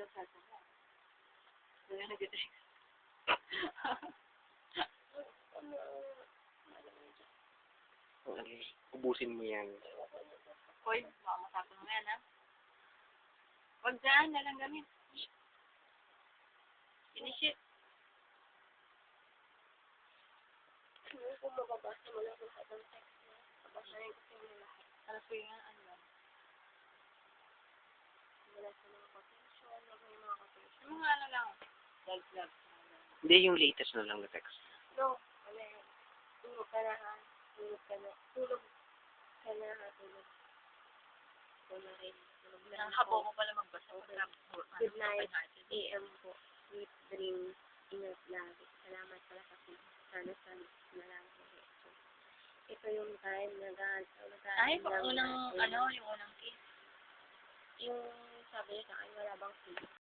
sa cellphone mo. Kaya nag-text. Okay. Ubusin mo yan. Hoy, baka masakto mo yan, ha? Huwag dyan, nalang gamit. Finish it. Ko mababasa mo lang lahat ng text mo. Babasahin ko sa'yo lahat. Ano po yung ano Hindi yung latest na lang na text. No, wala yan. Tulog ka na ha. Tulog ka na. Tulog ka na ha. Tulog. Ako na rin. Tulog na Ang habo mo pala magbasa. Okay. Ano, Good night. AM po. Sweet dreams. Ingat lagi. Salamat pala kasi sana sa na lang ko ito. Ito yung time na gaan. Ay, pag unang, ano, yung unang kiss. Yung sabi niya sa akin, wala bang